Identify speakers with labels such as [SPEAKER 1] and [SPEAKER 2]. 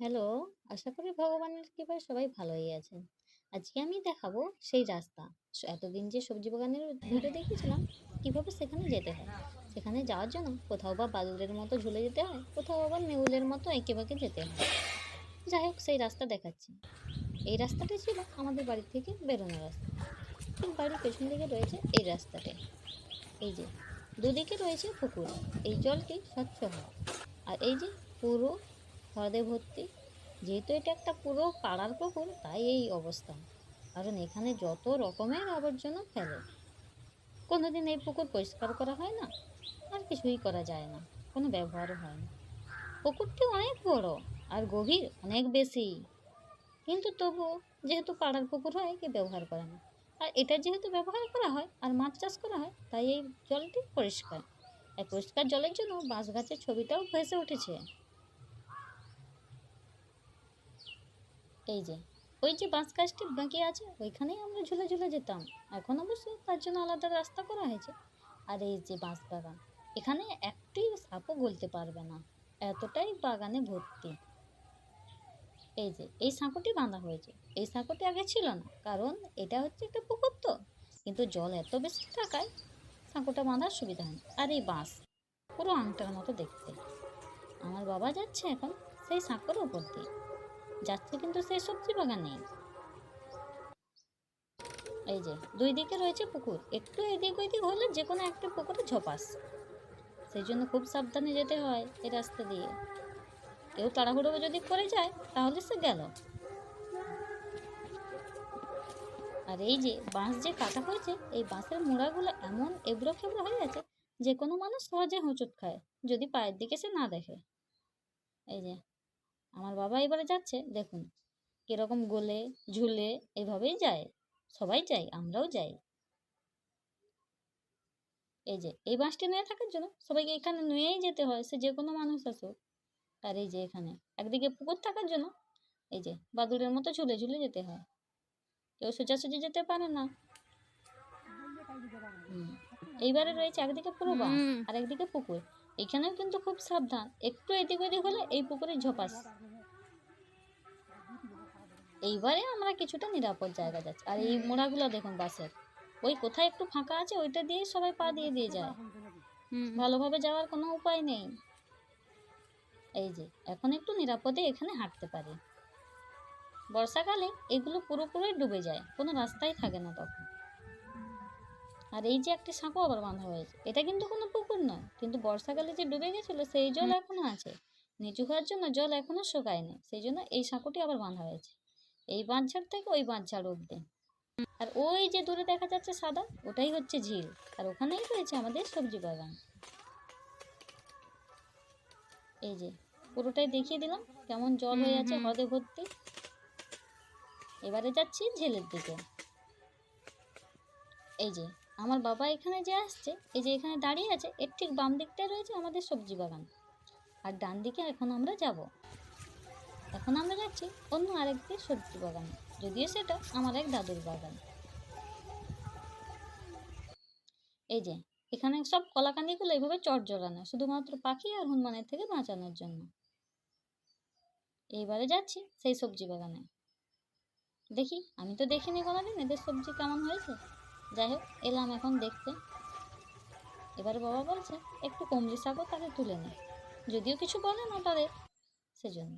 [SPEAKER 1] Hello, আশা করি ভগবানের কৃপায় সবাই ভালোই আছেন। আজকে আমি দেখাবো সেই রাস্তা। এতদিন যে সবজি বাগানের ভিডিও দেখিয়েছিলাম, কীভাবে সেখানে যেতে হয়। সেখানে যাওয়ার জন্য কোথাও বা বাদুড়ের মতো ঝুলে যেতে হয়, কোথাও আবার নেউলের মতো এঁকে যেতে হয়। যাই হোক সেই রাস্তা দেখাচ্ছি। এই রাস্তাটাই ছিল আমাদের বাড়ি থেকে বেরোনোর রাস্তা। ঠিক বাড়ির পেছন দিকে রয়েছে এই রাস্তাটি। এই যে দুদিকে রয়েছে পুকুর। এই জলটি স্বচ্ছ হয়। আর এই যে পুরো হ্রদে ভর্তি। যেহেতু এটা একটা পুরো পাড়ার পুকুর, তাই এই অবস্থা। কারণ এখানে যত রকমের আবর্জনা ফেলে। কোনোদিন এই পুকুর পরিষ্কার করা হয় না, আর কিছুই করা যায় না, কোনো ব্যবহারও হয় না পুকুরটি অনেক বড় আর গভীর, অনেক বেশি কিন্তু তবুও যেহেতু পাড়ার পুকুর হয়, কেউ ব্যবহার করে না আর এটা যেহেতু ব্যবহার করা হয় আর মাছ চাষ করা হয়, তাই এই জলটি পরিষ্কার এই পরিষ্কার জলের জন্য বাঁশ গাছের ছবিটাও ভেসে উঠেছে এই যে, ওই যে বাঁশ গাছটি বাঁকি আছে, ওইখানেই আমরা ঝুলে ঝুলে যেতাম। এখন অবশ্য তার জন্য আলাদা রাস্তা করা হয়েছে। আর এই যে বাঁশ বাগান, এখানে একটি সাপও গলতে পারবে না। এতটাই বাগানে ভর্তি। এই যে, এই সাঁকোটি বাঁধা হয়েছে। এই সাঁকোটি আগে ছিল না, কারণ এটা হচ্ছে একটা পুকুর তো। কিন্তু জল এত বেশি থাকায় সাঁকোটা বাঁধার সুবিধা হয় আর এই বাঁশ, পুরো আংটার মতো দেখতে। আমার বাবা যাচ্ছে এখন সেই সাঁকোর উপর দিয়ে। যাচ্ছে কিন্তু সেই সবজি বাগানে এই যে, দুই দিকে রয়েছে পুকুর। একটু এদিক ওইদিক হলে যে কোনো একটা পুকুরে ঝপাস। সেই জন্য খুব সাবধানে যেতে হয় এই রাস্তা দিয়ে। কেউ তাড়াহুড়ো যদি করে যায়, তাহলে সে গেল। আর এই যে, বাঁশ যে কাটা হয়েছে, এই বাঁশের মোড়াগুলো এমন এবড়ো খেবড়ো হয়ে গেছে যে কোনো মানুষ সহজে হোঁচট খায়, যদি পায়ের দিকে সে না দেখে। এই যে আমার বাবা এবারে যাচ্ছে দেখুন। কীরকম গোলে ঝুলে এভাবেই যায়। সবাই যাই আমরাও যাই। এই যে এই বাঁশটি নিয়ে থাকার জন্য সবাইকে এখানে নিয়েই যেতে হয় সে যে কোনো মানুষ আসুক। আর এই যে এখানে একদিকে পুকুর থাকার জন্য এই যে বাদুড়ের মতো ঝুলে ঝুলে যেতে হয়। কেউ সোজাসুজি যেতে পারে না। এইবারে রয়েছে একদিকে পুরো বাঁশ আর একদিকে পুকুর। এখানেও কিন্তু খুব সাবধান একটু এদিক ওদিক হলে এই পুকুরে ঝপাস। এইবারে আমরা কিছুটা নিরাপদ জায়গা যাচ্ছি। আর এই মোড়াগুলো দেখুন বাসের। ওই কোথায় একটু ফাঁকা আছে ওইটা দিয়ে সবাই পা দিয়ে দিয়ে যায়। ভালোভাবে যাওয়ার কোনো উপায় নেই। এই যে এখন একটু নিরাপদে এখানে হাঁটতে পারি। বর্ষাকালে এগুলো পুরোপুরি ডুবে যায় কোনো রাস্তাই থাকে না তখন। আর এই যে একটি সাঁকো আবার বাঁধা হয়েছে এটা কিন্তু কোনো পুকুর নয় কিন্তু বর্ষাকালে যে ডুবে গেছিল সেই জল এখনও আছে। নিচু হওয়ার জন্য জল এখনও শুকায়নি সেই জন্য এই সাঁকোটি আবার বাঁধা হয়েছে। এই বাঁধঝাড় থেকে ওই বাঁধঝাড় অব্দি আর ওই যে দূরে দেখা যাচ্ছে সাদা ওটাই হচ্ছে ঝিল। আর ওখানেই রয়েছে আমাদের সবজি বাগান। এই যে পুরোটাই দেখিয়ে দিলাম কেমন জল হয়ে আছে হ্রদে ভর্তি। এবারে যাচ্ছি ঝিলের দিকে। এই যে আমার বাবা এখানে যে আসছে এই যে এখানে দাঁড়িয়ে আছে এর ঠিক বাম দিকটায় রয়েছে আমাদের সবজি বাগান। আর ডান দিকে এখন আমরা যাব। এখন আমরা যাচ্ছি অন্য আরেকটি সবজি বাগানে, যদিও সেটা আমার এক দাদুর বাগান। এই যে, এখানে সব কলাকান্দিগুলো এইভাবে চট জড়ানো শুধুমাত্র পাখি আর হনুমানের থেকে বাঁচানোর জন্য। এইবারে যাচ্ছি সেই সবজি বাগানে। দেখি, আমি তো দেখিনি কোনোদিন এদের সবজি কেমন হয়েছে। যাই হোক, এলাম এখন দেখতে। এবারে বাবা বলছে, একটু কমলি শাকও তাকে তুলে নে, যদিও কিছু বলে না তাদের, সেজন্য।